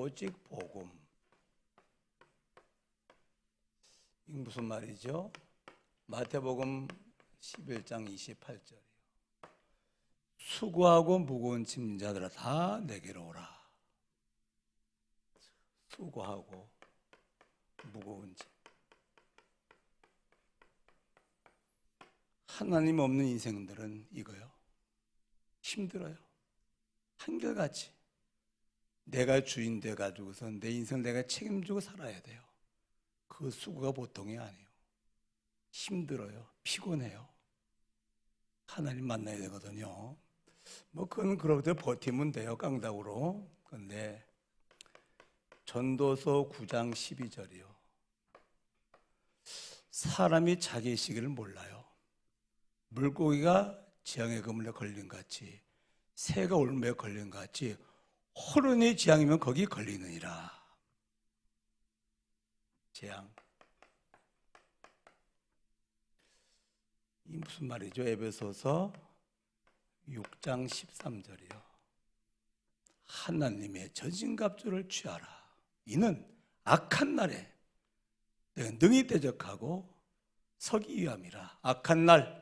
오직 복음. 이게 무슨 말이죠? 마태복음 11장 28절이요. 수고하고 무거운 짐진 자들아 다 내게로 오라. 수고하고 무거운 짐. 하나님 없는 인생들은 이거요. 힘들어요. 한결같이. 내가 주인 돼 가지고서 내 인생을 내가 책임지고 살아야 돼요. 그 수고가 보통이 아니에요. 힘들어요. 피곤해요. 하나님 만나야 되거든요. 뭐 그건 그러고도 버티면 돼요. 깡다구로. 근데 전도서 9장 12절이요. 사람이 자기 시기를 몰라요. 물고기가 지향의 그물에 걸린 것 같이 새가 올무에 걸린 것 같이 호른이 지향이면 거기 걸리느니라. 재앙. 이 무슨 말이죠? 에베소서 6장 13절이요. 하나님의 저진갑주를 취하라. 이는 악한 날에 능히 대적하고 서기 위함이라. 악한 날.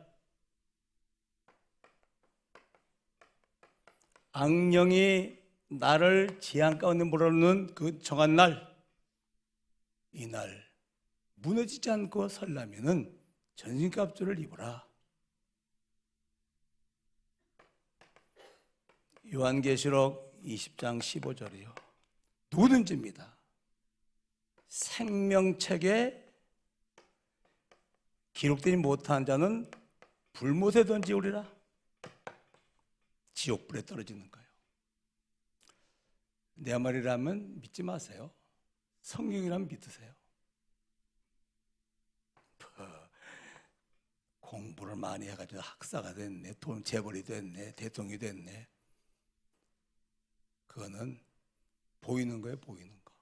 악령이 나를 지향 가운데 몰아넣는 그 정한 날. 이 날 무너지지 않고 설라면은 전신갑주를 입어라. 요한계시록 20장 15절이요. 누구든지입니다. 생명책에 기록되지 못한 자는 불못에 던지우리라. 지옥불에 떨어지는 거예요. 내 말이라면 믿지 마세요. 성경이라면 믿으세요. 공부를 많이 해가지고 학사가 됐네, 돈 재벌이 됐네, 대통령이 됐네. 그거는 보이는 거예요, 보이는 거.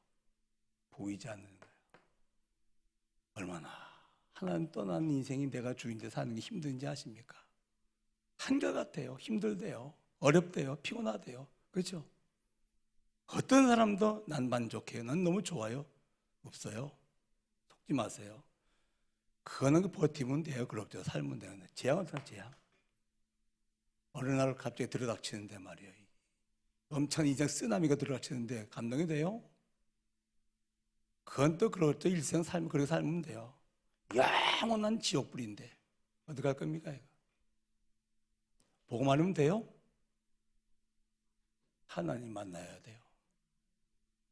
보이지 않는 거예요. 얼마나 하나님 떠난 인생이 내가 주인데 사는 게 힘든지 아십니까? 한결같아요. 힘들대요. 어렵대요. 피곤하대요. 그렇죠? 어떤 사람도 난 만족해요. 난 너무 좋아요. 없어요. 속지 마세요. 그거는 그 버티면 돼요. 그럭저럭 살면 되는데 재앙은 다 재앙. 어느 날 갑자기 들어닥치는데 말이에요. 엄청 인생 쓰나미가 들어닥치는데 감동이 돼요? 그건 또 그렇죠. 일생 삶 그렇게 살면 돼요. 영원한 지옥불인데 어디 갈 겁니까 이거? 보고만 하면 돼요? 하나님 만나야 돼요.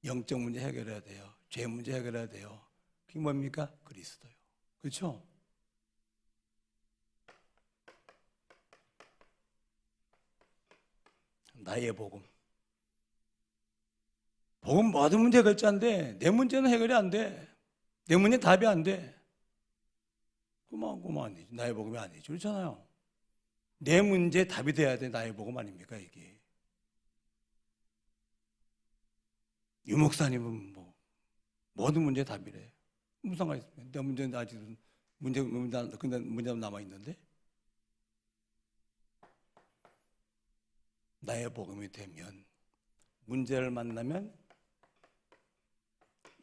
영적 문제 해결해야 돼요. 죄 문제 해결해야 돼요. 그게 뭡니까? 그리스도요. 그렇죠? 나의 복음. 복음 모든 문제 결자인데 내 문제는 해결이 안 돼. 내 문제 답이 안 돼. 그만 그만 아니지. 나의 복음이 아니지. 그렇잖아요. 내 문제 답이 돼야 돼. 나의 복음 아닙니까 이게. 유 목사님은 뭐 모든 문제 답이래. 무슨 상관 있습니까? 내 문제는 아직은 문제 문제 근데 문제는 남아 있는데 나의 복음이 되면 문제를 만나면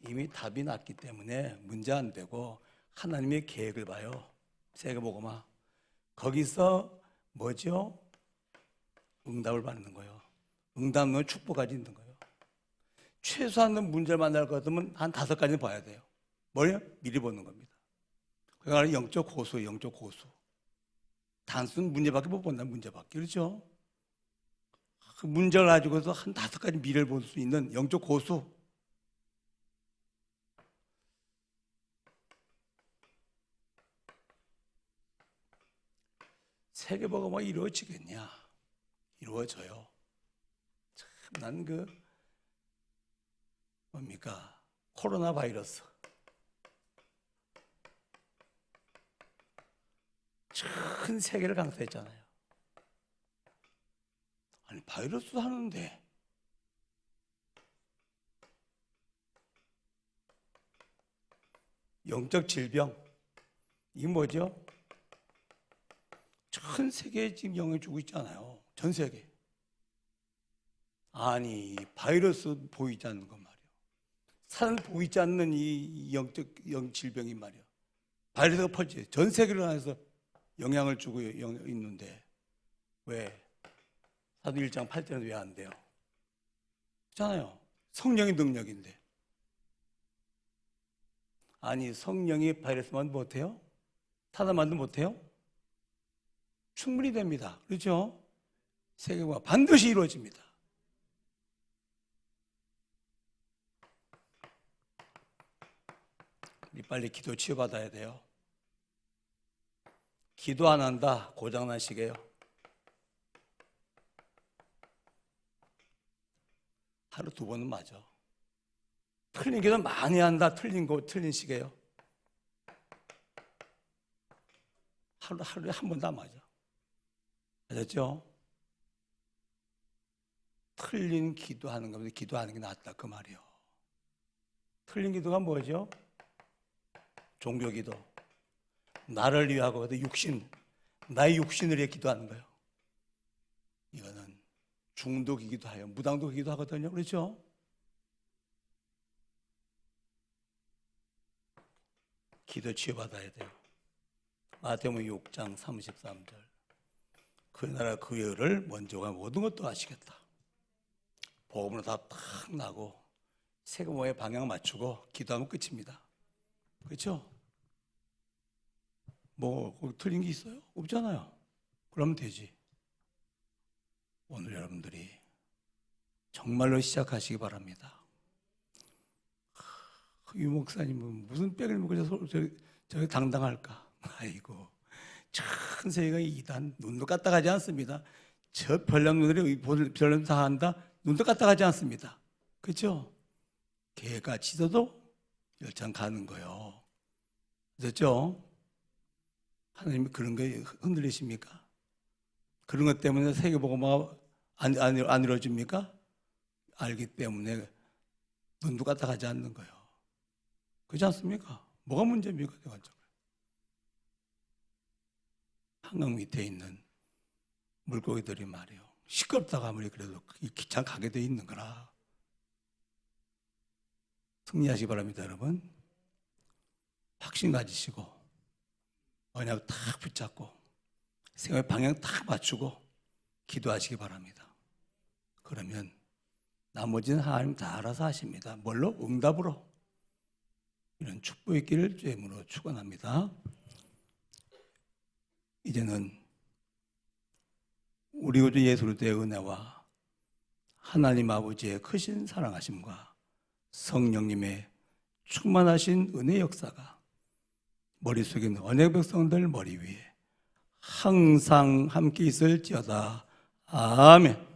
이미 답이 났기 때문에 문제 안 되고 하나님의 계획을 봐요. 세계복음화 거기서 뭐죠? 응답을 받는 거예요. 응답은 축복까지 있는 거예요. 최소한 문제를 만날 것 같으면 한 다섯 가지는 봐야 돼요. 뭐요? 미리 보는 겁니다. 그러니까 영적 고수, 영적 고수. 단순 문제밖에 못 본다, 문제밖에. 그렇죠? 그 문제를 가지고서 한 다섯 가지 미래를 볼 수 있는 영적 고수. 세계보가 뭐 이루어지겠냐? 이루어져요. 참, 난 그, 뭡니까? 코로나 바이러스. 큰 세계를 강타했잖아요. 아니, 바이러스 하는데. 영적 질병. 이게 뭐죠? 전 세계에 지금 영향을 주고 있잖아요. 전 세계. 아니, 바이러스 보이지 않는 것말 사는 보이지 않는 이 영적 영 질병이 말이야. 바이러스가 퍼지. 전 세계를 안에서 영향을 주고 영- 있는데 왜 사도 1장 8절은 왜 안 돼요? 그렇잖아요. 성령의 능력인데. 아니 성령이 바이러스만 못해요? 사단만도 못해요? 충분히 됩니다. 그렇죠? 세계가 반드시 이루어집니다. 우리 빨리 기도 치유받아야 돼요. 기도 안 한다 고장난 시계요. 하루 두 번은 맞아. 틀린 기도 많이 한다 틀린 거 틀린 시계요. 하루 하루에 한 번 다 맞아. 맞았죠? 틀린 기도하는 것보다 기도하는 게 낫다 그 말이요. 틀린 기도가 뭐죠? 종교 기도. 나를 위하고 육신, 나의 육신을 위해 기도하는 거예요. 이거는 중독이기도 해요. 무당독이기도 하거든요. 그렇죠? 기도 치유받아야 돼요. 마태복음 6장 33절. 그 나라 그 의를 먼저 가 모든 것도 아시겠다. 복음으로 다 탁 나고 세금모의 방향 맞추고 기도하면 끝입니다. 그렇죠? 뭐 거기 틀린 게 있어요? 없잖아요. 그러면 되지. 오늘 여러분들이 정말로 시작하시기 바랍니다. 하, 유 목사님은 무슨 빽을 먹고 저, 저, 당당할까? 아이고 천세가 이단 눈도 까딱하지 않습니다. 저 별남들이 별남 다 한다 눈도 까딱하지 않습니다. 그렇죠? 개가 짖어도 열창 가는 거요. 됐죠? 하나님이 그런 게 흔들리십니까? 그런 것 때문에 세계보고마가 안, 안, 안 이루어집니까? 알기 때문에 눈도 까딱하지 않는 거예요. 그렇지 않습니까? 뭐가 문제입니까? 대관적으로. 한강 밑에 있는 물고기들이 말이요. 시끄럽다고 아무리 그래도 기차 가게 돼 있는 거라. 승리하시기 바랍니다, 여러분. 확신 가지시고, 언약 탁 붙잡고, 생각의 방향 탁 맞추고, 기도하시기 바랍니다. 그러면 나머지는 하나님 다 알아서 하십니다. 뭘로? 응답으로. 이런 축복의 길을 주임으로 축원합니다. 이제는 우리 구주 예수 그리스도의 은혜와 하나님 아버지의 크신 사랑하심과 성령님의 충만하신 은혜 역사가 머릿속에 있는 언약 백성들 머리 위에 항상 함께 있을지어다. 아멘.